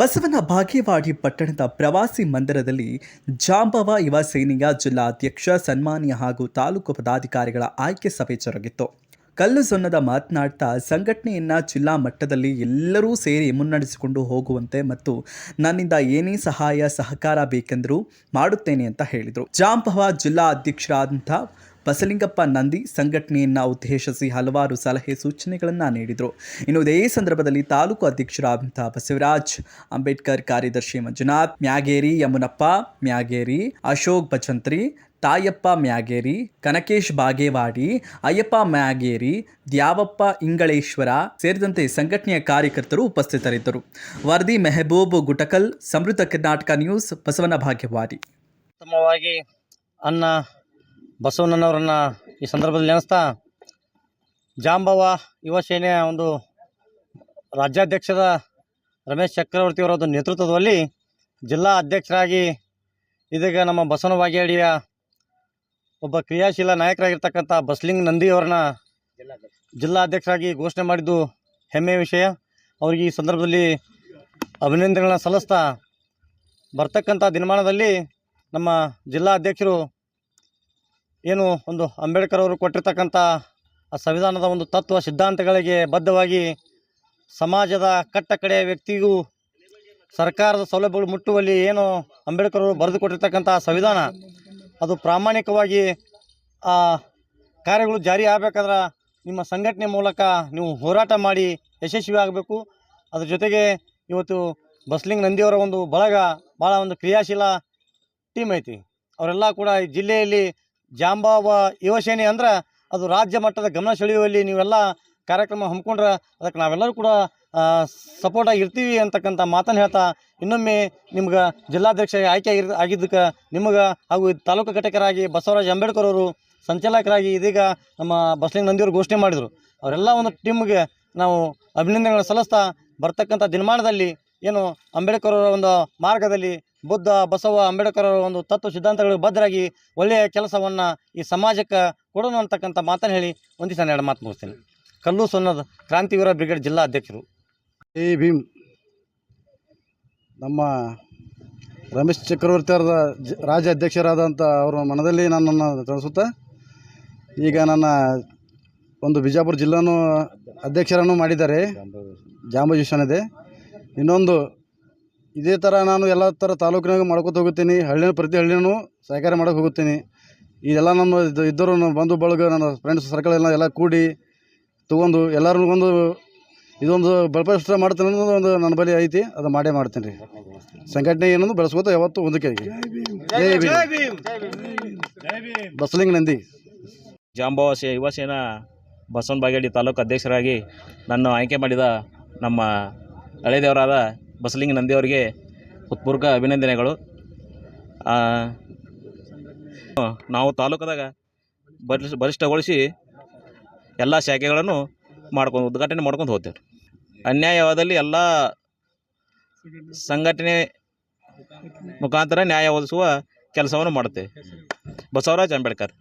ಬಸವನ ಬಾಗೇವಾಡಿ ಪಟ್ಟಣದ ಪ್ರವಾಸಿ ಮಂದಿರದಲ್ಲಿ ಜಾಂಬವ ಯುವ ಸೇನೆಯ ಜಿಲ್ಲಾಧ್ಯಕ್ಷ ಸನ್ಮಾನ್ಯ ಹಾಗೂ ತಾಲೂಕು ಪದಾಧಿಕಾರಿಗಳ ಆಯ್ಕೆ ಸಭೆ ಜರುಗಿತ್ತು. ಕಲ್ಲು ಸೊನ್ನದ ಮಾತನಾಡ್ತಾ ಸಂಘಟನೆಯನ್ನು ಜಿಲ್ಲಾ ಮಟ್ಟದಲ್ಲಿ ಎಲ್ಲರೂ ಸೇರಿ ಮುನ್ನಡೆಸಿಕೊಂಡು ಹೋಗುವಂತೆ ಮತ್ತು ನನ್ನಿಂದ ಏನೇ ಸಹಾಯ ಸಹಕಾರ ಬೇಕೆಂದರೂ ಮಾಡುತ್ತೇನೆ ಅಂತ ಹೇಳಿದರು. ಜಾಂಬವ ಜಿಲ್ಲಾ ಅಧ್ಯಕ್ಷರಾದಂಥ ಬಸಲಿಂಗಪ್ಪ ನಂದಿ ಸಂಘಟನೆಯನ್ನು ಉದ್ದೇಶಿಸಿ ಹಲವಾರು ಸಲಹೆ ಸೂಚನೆಗಳನ್ನು ನೀಡಿದರು. ಇನ್ನು ಇದೇ ಸಂದರ್ಭದಲ್ಲಿ ತಾಲೂಕು ಅಧ್ಯಕ್ಷರಾದಂತಹ ಬಸವರಾಜ್, ಅಂಬೇಡ್ಕರ್ ಕಾರ್ಯದರ್ಶಿ ಮಂಜುನಾಥ್, ಮ್ಯಾಗೇರಿ ಯಮುನಪ್ಪ, ಮ್ಯಾಗೇರಿ ಅಶೋಕ್ ಭಜಂತ್ರಿ ತಾಯಪ್ಪ ಮ್ಯಾಗೇರಿ, ಕನಕೇಶ್ ಬಾಗೇವಾಡಿ, ಅಯ್ಯಪ್ಪ ಮ್ಯಾಗೇರಿ, ದ್ಯಾವಪ್ಪ ಇಂಗಳೇಶ್ವರ ಸೇರಿದಂತೆ ಸಂಘಟನೆಯ ಕಾರ್ಯಕರ್ತರು ಉಪಸ್ಥಿತರಿದ್ದರು. ವರದಿ ಮೆಹಬೂಬ್ ಗುಟಕಲ್, ಸಮೃದ್ಧ ಕರ್ನಾಟಕ ನ್ಯೂಸ್, ಬಸವನ ಭಾಗ್ಯವಾಡಿ. ಅನ್ನ ಬಸವಣ್ಣನವರನ್ನು ಈ ಸಂದರ್ಭದಲ್ಲಿ ನೆನೆಸ್ತಾ, ಜಾಂಬವ ಯುವ ಸೇನೆಯ ಒಂದು ರಾಜ್ಯಾಧ್ಯಕ್ಷದ ರಮೇಶ್ ಚಕ್ರವರ್ತಿಯವರ ಒಂದು ನೇತೃತ್ವದಲ್ಲಿ ಜಿಲ್ಲಾ ಅಧ್ಯಕ್ಷರಾಗಿ ಇದೀಗ ನಮ್ಮ ಬಸವನ ಬಾಗೇಡಿಯ ಒಬ್ಬ ಕ್ರಿಯಾಶೀಲ ನಾಯಕರಾಗಿರ್ತಕ್ಕಂಥ ಬಸ್ಲಿಂಗ್ ನಂದಿಯವರನ್ನ ಜಿಲ್ಲಾ ಅಧ್ಯಕ್ಷರಾಗಿ ಘೋಷಣೆ ಮಾಡಿದ್ದು ಹೆಮ್ಮೆಯ ವಿಷಯ. ಅವರಿಗೆ ಈ ಸಂದರ್ಭದಲ್ಲಿ ಅಭಿನಂದನೆಗಳನ್ನ ಸಲ್ಲಿಸ್ತಾ ಬರ್ತಕ್ಕಂಥ ದಿನಮಾನದಲ್ಲಿ ನಮ್ಮ ಜಿಲ್ಲಾ ಅಧ್ಯಕ್ಷರು ಏನು ಒಂದು ಅಂಬೇಡ್ಕರ್ ಅವರು ಕೊಟ್ಟಿರ್ತಕ್ಕಂಥ ಆ ಸಂವಿಧಾನದ ಒಂದು ತತ್ವ ಸಿದ್ಧಾಂತಗಳಿಗೆ ಬದ್ಧವಾಗಿ ಸಮಾಜದ ಕಟ್ಟ ಕಡೆಯ ವ್ಯಕ್ತಿಗೂ ಸರ್ಕಾರದ ಸೌಲಭ್ಯಗಳು ಮುಟ್ಟುವಲ್ಲಿ ಏನು ಅಂಬೇಡ್ಕರ್ ಅವರು ಬರೆದು ಕೊಟ್ಟಿರ್ತಕ್ಕಂಥ ಸಂವಿಧಾನ, ಅದು ಪ್ರಾಮಾಣಿಕವಾಗಿ ಆ ಕಾರ್ಯಗಳು ಜಾರಿ ಆಗಬೇಕಾದ್ರೆ ನಿಮ್ಮ ಸಂಘಟನೆ ಮೂಲಕ ನೀವು ಹೋರಾಟ ಮಾಡಿ ಯಶಸ್ವಿ ಆಗಬೇಕು. ಅದ್ರ ಜೊತೆಗೆ ಇವತ್ತು ಬಸ್ಲಿಂಗ್ ನಂದಿಯವರ ಒಂದು ಬಳಗ ಭಾಳ ಒಂದು ಕ್ರಿಯಾಶೀಲ ಟೀಮ್ ಐತಿ. ಅವರೆಲ್ಲ ಕೂಡ ಈ ಜಿಲ್ಲೆಯಲ್ಲಿ ಜಾಂಬಾವ ಯುವಸೇನೆ ಅಂದ್ರೆ ಅದು ರಾಜ್ಯ ಮಟ್ಟದ ಗಮನ ಸೆಳೆಯುವಲ್ಲಿ ನೀವೆಲ್ಲ ಕಾರ್ಯಕ್ರಮ ಹಮ್ಮಿಕೊಂಡ್ರೆ ಅದಕ್ಕೆ ನಾವೆಲ್ಲರೂ ಕೂಡ ಸಪೋರ್ಟ್ ಆಗಿರ್ತೀವಿ ಅಂತಕ್ಕಂಥ ಮಾತನ್ನು ಹೇಳ್ತಾ ಇನ್ನೊಮ್ಮೆ ನಿಮ್ಗೆ ಜಿಲ್ಲಾಧ್ಯಕ್ಷ ಆಯ್ಕೆ ಆಗಿರ್, ಆಗಿದ್ದಕ್ಕೆ ನಿಮಗೆ ಹಾಗೂ ತಾಲೂಕು ಘಟಕರಾಗಿ ಬಸವರಾಜ್ ಅಂಬೇಡ್ಕರ್ ಅವರು ಸಂಚಾಲಕರಾಗಿ ಇದೀಗ ನಮ್ಮ ಬಸಲಿಂಗ್ ನಂದಿಯವರು ಘೋಷಣೆ ಮಾಡಿದರು. ಅವರೆಲ್ಲ ಒಂದು ಟೀಮ್ಗೆ ನಾವು ಅಭಿನಂದನೆಗಳನ್ನು ಸಲ್ಲಿಸ್ತಾ ಬರ್ತಕ್ಕಂಥ ದಿನಮಾನದಲ್ಲಿ ಏನು ಅಂಬೇಡ್ಕರ್ ಅವರ ಒಂದು ಮಾರ್ಗದಲ್ಲಿ ಬುದ್ಧ, ಬಸವ ಅಂಬೇಡ್ಕರ್ ಅವರ ಒಂದು ತತ್ವ ಸಿದ್ಧಾಂತಗಳಿಗೆ ಬದ್ಧರಾಗಿ ಒಳ್ಳೆಯ ಕೆಲಸವನ್ನು ಈ ಸಮಾಜಕ್ಕೆ ಕೊಡೋಣ ಅಂತಕ್ಕಂಥ ಮಾತನ್ನು ಹೇಳಿ ಒಂದಿವ್ಸ ಎರಡು ಮಾತು ಮುಗಿಸ್ತೀನಿ. ಕಲ್ಲು ಸೊನ್ನದ ಕ್ರಾಂತಿವೀರ ಬ್ರಿಗೇಡ್ ಜಿಲ್ಲಾ ಅಧ್ಯಕ್ಷರು. ಎ ಭೀಮ್. ನಮ್ಮ ರಮೇಶ್ ಚಕ್ರವರ್ತಿ ಅವರ ರಾಜ್ಯ ಅಧ್ಯಕ್ಷರಾದಂಥ ಅವರ ಮನದಲ್ಲಿ ನನ್ನನ್ನು ತಿಳಿಸುತ್ತಾ, ಈಗ ನನ್ನ ಒಂದು ಬಿಜಾಪುರ ಜಿಲ್ಲಾನು ಅಧ್ಯಕ್ಷರನ್ನು ಮಾಡಿದ್ದಾರೆ. ಜಾಂಬಜೀಷನ್ ಇದೆ. ಇನ್ನೊಂದು ಇದೇ ಥರ ನಾನು ಎಲ್ಲ ಥರ ತಾಲೂಕಿನಾಗ ಮಾಡ್ಕೊತ ಹೋಗುತ್ತೀನಿ. ಹಳ್ಳಿನ ಪ್ರತಿ ಹಳ್ಳಿನೂ ಸಹಕಾರ ಮಾಡೋಕೆ ಹೋಗುತ್ತೀನಿ. ಇದೆಲ್ಲ ನಮ್ಮ ಇದು ಇದ್ದರು ನಮ್ಮ ಬಂಧು ಬಳಗ ನನ್ನ ಫ್ರೆಂಡ್ಸ್ ಸರ್ಕಲ್ ಎಲ್ಲ ಎಲ್ಲ ಕೂಡಿ ತೊಗೊಂಡು ಎಲ್ಲರೂ ಒಂದು ಇದೊಂದು ಬಲಪಡಿಷ್ಟ ಮಾಡ್ತೀನಿ ಅನ್ನೋದು ಒಂದು ನನ್ನ ಬಳಿ ಐತಿ. ಅದು ಮಾಡೇ ಮಾಡ್ತೀನಿ ರೀ. ಸಂಘಟನೆ ಏನೊಂದು ಬೆಳೆಸ್ಕೋತ ಯಾವತ್ತು ಒಂದಕ್ಕೆ ಜೈ ಭೀಮ್. ಬಸಲಿಂಗ್ ನಂದಿ. ಜಾಂಬವ ಸೇ ಯುವ ಸೇನಾ ಬಸವನ ಬಾಗೇಡಿ ತಾಲೂಕು ಅಧ್ಯಕ್ಷರಾಗಿ ನನ್ನ ಆಯ್ಕೆ ಮಾಡಿದ ನಮ್ಮ ಹಳೆದೇವರಾದ ಬಸಲಿಂಗ ನಂದಿಯವರಿಗೆ ಹೃತ್ಪೂರ್ವಕ ಅಭಿನಂದನೆಗಳು. ನಾವು ತಾಲೂಕದಾಗ ಬಲಿಷ್ ಬಲಿಷ್ಠಗೊಳಿಸಿ ಎಲ್ಲ ಶಾಖೆಗಳನ್ನು ಮಾಡ್ಕೊಂಡು, ಉದ್ಘಾಟನೆ ಮಾಡ್ಕೊಂಡು ಹೋಗ್ತೇವೆ. ಅನ್ಯಾಯವಾದಲ್ಲಿ ಎಲ್ಲ ಸಂಘಟನೆ ಮುಖಾಂತರ ನ್ಯಾಯ ಒದಗಿಸುವ ಕೆಲಸವನ್ನು ಮಾಡುತ್ತೇವೆ. ಬಸವರಾಜ್ ಅಂಬೇಡ್ಕರ್.